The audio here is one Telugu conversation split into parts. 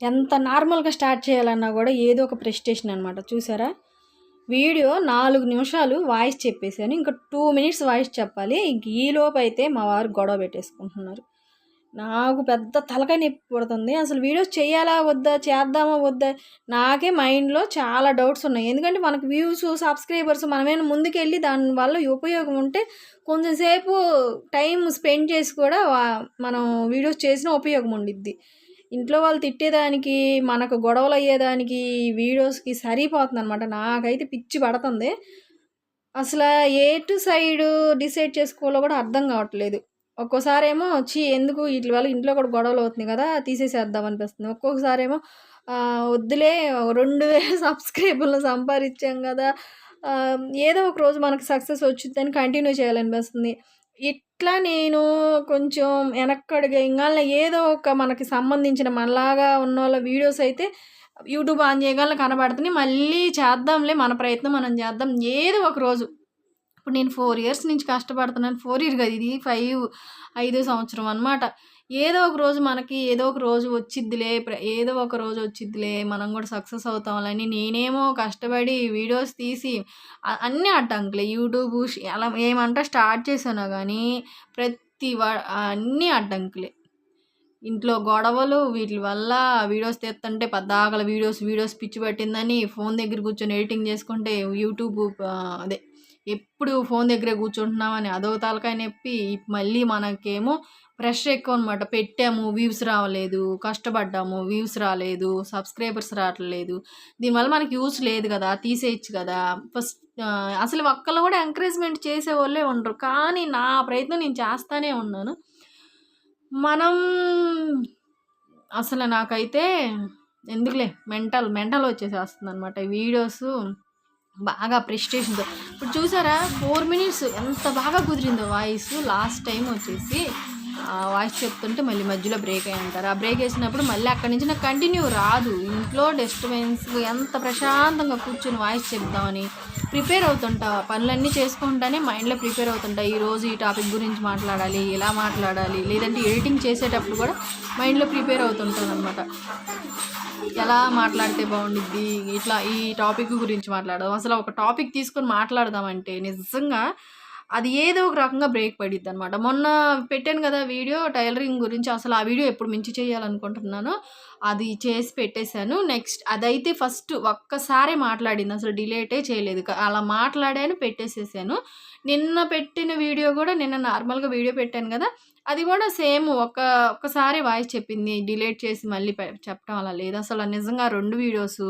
ఎంత నార్మల్గా స్టార్ట్ చేయాలన్నా కూడా ఏదో ఒక ప్రెస్టేషన్ అనమాట చూసారా? వీడియో నాలుగు నిమిషాలు వాయిస్ చెప్పేశాను. ఇంకా టూ మినిట్స్ వాయిస్ చెప్పాలి. ఇంక ఈలోపు అయితే మా వారు గొడవ పెట్టేసుకుంటున్నారు. నాకు పెద్ద తలకాయ నొప్పి పడుతుంది. అసలు వీడియోస్ చేయాలా వద్దా? చేద్దామా వద్దా? నాకే మైండ్లో చాలా డౌట్స్ ఉన్నాయి. ఎందుకంటే మనకు వ్యూస్ సబ్స్క్రైబర్స్ మనమేమైనా ముందుకెళ్ళి దానివల్ల ఉపయోగం ఉంటే కొంచెంసేపు టైం స్పెండ్ చేసి కూడా మనం వీడియోస్ చేసిన ఉపయోగం ఉండిద్ది. ఇంట్లో వాళ్ళు తిట్టేదానికి మనకు గొడవలు అయ్యేదానికి వీడియోస్కి సరిపోతుంది అనమాట నాకైతే పిచ్చి పడుతుంది. అసలు ఏ టు సైడ్ డిసైడ్ చేసుకోవాలో కూడా అర్థం కావట్లేదు. ఒక్కోసారి ఏమో వచ్చి ఎందుకు వీటి వల్ల ఇంట్లో కూడా గొడవలు అవుతుంది కదా తీసేసేద్దాం అనిపిస్తుంది. ఒక్కొక్కసారి ఏమో వద్దులే రెండు వేల సబ్స్క్రైబర్లు సంపాదించాం కదా ఏదో ఒక రోజు మనకు సక్సెస్ వచ్చిందని కంటిన్యూ చేయాలనిపిస్తుంది. ఇట్లా నేను కొంచెం వెనక్కడిగా ఇంకా ఏదో ఒక మనకి సంబంధించిన మనలాగా ఉన్న వాళ్ళ వీడియోస్ అయితే యూట్యూబ్ ఆన్ చేయగలను కనబడుతుంది మళ్ళీ చేద్దాంలే మన ప్రయత్నం మనం చేద్దాం. ఏదో ఒక రోజు. ఇప్పుడు నేను ఫోర్ ఇయర్స్ నుంచి కష్టపడుతున్నాను. ఫోర్ ఇయర్ కదా ఇది ఫైవ్ ఐదు సంవత్సరం అనమాట ఏదో ఒక రోజు మనకి ఏదో ఒక రోజు వచ్చిద్దిలే ఏదో ఒక రోజు వచ్చిద్దిలే మనం కూడా సక్సెస్ అవుతామని నేనేమో కష్టపడి వీడియోస్ తీసి అన్నీ అడ్డంకులే. యూట్యూబ్ అలా ఏమంటా స్టార్ట్ చేశాను కానీ ప్రతి అన్నీ అడ్డంకులే. ఇంట్లో గొడవలు వీటి వల్ల వీడియోస్ తెస్తుంటే పద్దాకల వీడియోస్ వీడియోస్ పిచ్చి పట్టిందని ఫోన్ దగ్గర కూర్చొని ఎడిటింగ్ చేసుకుంటే యూట్యూబ్ అదే ఎప్పుడు ఫోన్ దగ్గరే కూర్చుంటున్నామని అదో తలకాయ నొప్పి మళ్ళీ మనకేమో ప్రెషర్ ఎక్కువ అనమాట పెట్టాము వ్యూస్ రావలేదు కష్టపడ్డాము వ్యూస్ రాలేదు సబ్స్క్రైబర్స్ రావట్లేదు. దీనివల్ల మనకి యూస్ లేదు కదా తీసేయచ్చు కదా. ఫస్ట్ అసలు ఒక్కళ్ళు కూడా ఎంకరేజ్మెంట్ చేసే వాళ్ళే ఉండరు. కానీ నా ప్రయత్నం నేను చేస్తానే ఉన్నాను. మనం అసలు నాకైతే ఎందుకులే మెంటల్ మెంటల్ వచ్చేసేస్తుంది అనమాట వీడియోస్ బాగా ప్రెస్టేషన్తో ఇప్పుడు చూసారా? ఫోర్ మినిట్స్ ఎంత బాగా కుదిరిందో వాయిస్ లాస్ట్ టైం వచ్చేసి వాయిస్ చెప్తుంటే మళ్ళీ మధ్యలో బ్రేక్ అయ్యి ఉంటారు. ఆ బ్రేక్ వేసినప్పుడు మళ్ళీ అక్కడి నుంచి నాకు కంటిన్యూ రాదు. ఇంట్లో డిస్టర్బెన్స్ ఎంత ప్రశాంతంగా కూర్చొని వాయిస్ చెప్దామని ప్రిపేర్ అవుతుంటా. పనులన్నీ చేసుకుంటానే మైండ్లో ప్రిపేర్ అవుతుంటా. ఈరోజు ఈ టాపిక్ గురించి మాట్లాడాలి ఎలా మాట్లాడాలి లేదంటే ఎడిటింగ్ చేసేటప్పుడు కూడా మైండ్లో ప్రిపేర్ అవుతుంటాను అనమాట ఎలా మాట్లాడితే బాగుండిద్ది? ఇట్లా ఈ టాపిక్ గురించి మాట్లాడదాం. అసలు ఒక టాపిక్ తీసుకొని మాట్లాడదామంటే నిజంగా అది ఏదో ఒక రకంగా బ్రేక్ పడిద్ది అనమాట మొన్న పెట్టాను కదా వీడియో టైలరింగ్ గురించి అసలు ఆ వీడియో ఎప్పుడు మించి చేయాలనుకుంటున్నాను అది చేసి పెట్టేశాను. నెక్స్ట్ అదైతే ఫస్ట్ ఒక్కసారే మాట్లాడింది అసలు డిలేటే చేయలేదు. అలా మాట్లాడాను పెట్టేసేసాను. నిన్న పెట్టిన వీడియో కూడా నిన్న నార్మల్గా వీడియో పెట్టాను కదా అది కూడా సేమ్ ఒక ఒక్కసారి వాయిస్ చెప్పింది డిలేట్ చేసి మళ్ళీ చెప్పడం అలా లేదు. అసలు నిజంగా రెండు వీడియోస్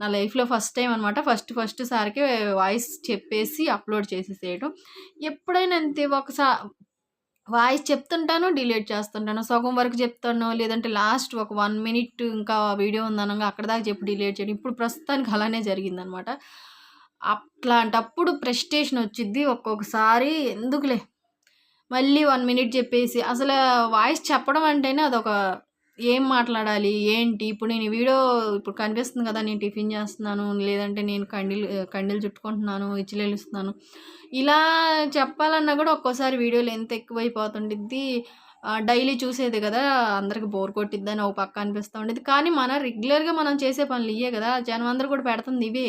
నా లైఫ్లో ఫస్ట్ టైం అనమాట ఫస్ట్ ఫస్ట్ సారికి వాయిస్ చెప్పేసి అప్లోడ్ చేసేసేయడం ఎప్పుడైనా అంతే ఒకసారి వాయిస్ చెప్తుంటాను డిలీట్ చేస్తుంటాను. సగం వరకు చెప్తాను లేదంటే లాస్ట్ ఒక వన్ మినిట్ ఇంకా వీడియో ఉందనగా అక్కడ దాకా చెప్పి డిలీట్ చేయడం. ఇప్పుడు ప్రస్తుతానికి అలానే జరిగిందనమాట అట్లాంటప్పుడు ప్రెస్టేషన్ వచ్చిద్ది ఒక్కొక్కసారి. ఎందుకులే? మళ్ళీ వన్ మినిట్ చెప్పేసి. అసలు వాయిస్ చెప్పడం అంటేనే అదొక ఏం మాట్లాడాలి ఏంటి? ఇప్పుడు నేను వీడియో ఇప్పుడు కనిపిస్తుంది కదా నేను టిఫిన్ చేస్తున్నాను లేదంటే నేను కండిలు కండిలు చుట్టుకుంటున్నాను ఇచ్చిలేలుస్తున్నాను ఇలా చెప్పాలన్నా కూడా ఒక్కోసారి వీడియోలు ఎంత ఎక్కువైపోతుండిద్ది. డైలీ చూసేది కదా అందరికి బోర్ కొట్టిద్దని ఒక పక్క అనిపిస్తూ ఉండేది. కానీ మన రెగ్యులర్గా మనం చేసే పనులు ఇవే కదా జనం అందరూ కూడా పెడుతుంది ఇవే.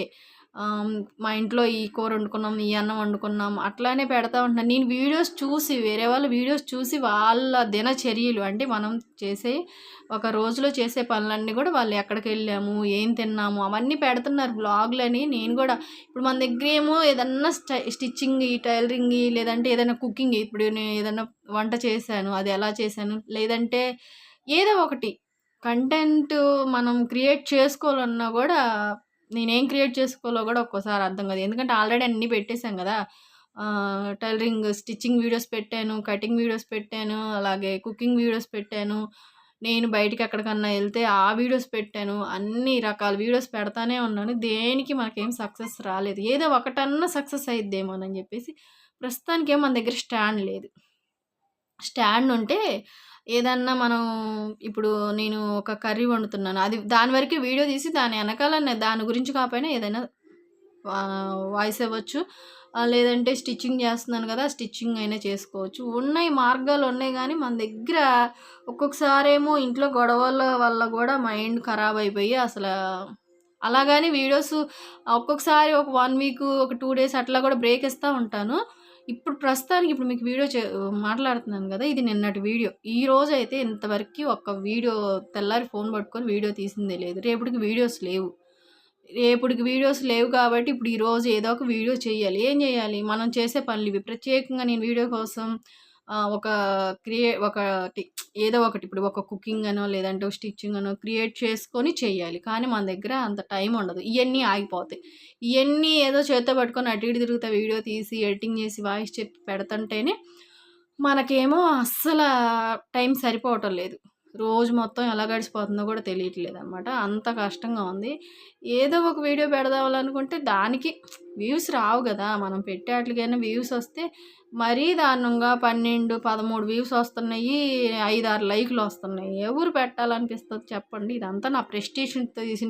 మా ఇంట్లో ఈ కూర వండుకున్నాం ఈ అన్నం వండుకున్నాం అట్లానే పెడతా ఉంటున్నాను. నేను వీడియోస్ చూసి వేరే వాళ్ళ వీడియోస్ చూసి వాళ్ళ దినచర్యలు అంటే మనం చేసే ఒక రోజులో చేసే పనులన్నీ కూడా వాళ్ళు ఎక్కడికి వెళ్ళాము ఏం తిన్నాము అవన్నీ పెడుతున్నారు బ్లాగ్లని. నేను కూడా ఇప్పుడు మన దగ్గర ఏమో ఏదన్నా స్టిచ్చింగ్ ఈ టైలరింగ్ లేదంటే ఏదైనా కుకింగ్ ఇప్పుడు నేను ఏదైనా వంట చేశాను అది ఎలా చేశాను లేదంటే ఏదో ఒకటి. కంటెంట్ మనం క్రియేట్ చేసుకోవాలన్నా కూడా నేనేం క్రియేట్ చేసుకోవాలో కూడా ఒక్కోసారి అర్థం కాదు. ఎందుకంటే ఆల్రెడీ అన్నీ పెట్టేశాం కదా. టైలరింగ్ స్టిచ్చింగ్ వీడియోస్ పెట్టాను కటింగ్ వీడియోస్ పెట్టాను అలాగే కుకింగ్ వీడియోస్ పెట్టాను. నేను బయటికి ఎక్కడికన్నా వెళ్తే ఆ వీడియోస్ పెట్టాను. అన్ని రకాల వీడియోస్ పెడతానే ఉన్నాను. దేనికి మనకేం సక్సెస్ రాలేదు. ఏదో ఒకటన్నా సక్సెస్ అయిద్దేమోనని చెప్పేసి ప్రస్తుతానికి ఏం మన దగ్గర స్టాండ్ లేదు. స్టాండ్ ఉంటే ఏదన్నా మనం ఇప్పుడు నేను ఒక కర్రీ వండుతున్నాను అది దాని వరకే వీడియో తీసి దాని వెనకాల దాని గురించి కాకపోయినా ఏదైనా వాయిస్ ఇవ్వచ్చు. లేదంటే స్టిచ్చింగ్ చేస్తున్నాను కదా స్టిచ్చింగ్ అయినా చేసుకోవచ్చు. ఉన్నాయి మార్గాలు ఉన్నాయి కానీ మన దగ్గర ఒక్కొక్కసారేమో ఇంట్లో గొడవల వల్ల కూడా మైండ్ ఖరాబ్ అయిపోయి అసలు అలాగని వీడియోస్ ఒక్కొక్కసారి ఒక వన్ వీక్ ఒక టూ డేస్ అట్లా కూడా బ్రేక్ ఇస్తూ ఉంటాను. ఇప్పుడు ప్రస్తుతానికి ఇప్పుడు మీకు వీడియో చే మాట్లాడుతున్నాను కదా ఇది నిన్నటి వీడియో. ఈ రోజు అయితే ఇంతవరకు ఒక్క వీడియో తెల్లారి ఫోన్ పట్టుకొని వీడియో తీసిందే లేదు. రేపటికి వీడియోస్ లేవు. రేపటికి వీడియోస్ లేవు కాబట్టి ఇప్పుడు ఈరోజు ఏదో ఒక వీడియో చేయాలి. ఏం చేయాలి? మనం చేసే పనులు ఇవి. ప్రత్యేకంగా నేను వీడియో కోసం ఒక క్రియే ఒకటి ఏదో ఒకటి. ఇప్పుడు ఒక కుకింగ్ అనో లేదంటే స్టిచ్చింగ్ అనో క్రియేట్ చేసుకొని చేయాలి. కానీ మన దగ్గర అంత టైం ఉండదు. ఇవన్నీ ఆగిపోతాయి. ఇవన్నీ ఏదో చేత్తో పట్టుకొని అటు ఇటు తిరుగుతా వీడియో తీసి ఎడిటింగ్ చేసి వాయిస్ చెప్పి పెడుతుంటేనే మనకేమో అస్సలు టైం సరిపోవటం లేదు. రోజు మొత్తం ఎలా గడిచిపోతుందో కూడా తెలియట్లేదు అనమాట అంత కష్టంగా ఉంది. ఏదో ఒక వీడియో పెడదామనుకుంటే దానికి వ్యూస్ రావు కదా. మనం పెట్టేటికైనా వ్యూస్ వస్తే మరీ దారుణంగా పన్నెండు పదమూడు వ్యూస్ వస్తున్నాయి ఐదు ఆరు వస్తున్నాయి. ఎవరు పెట్టాలనిపిస్తుంది చెప్పండి. ఇదంతా నా ప్రెస్టేషన్తో తీసిన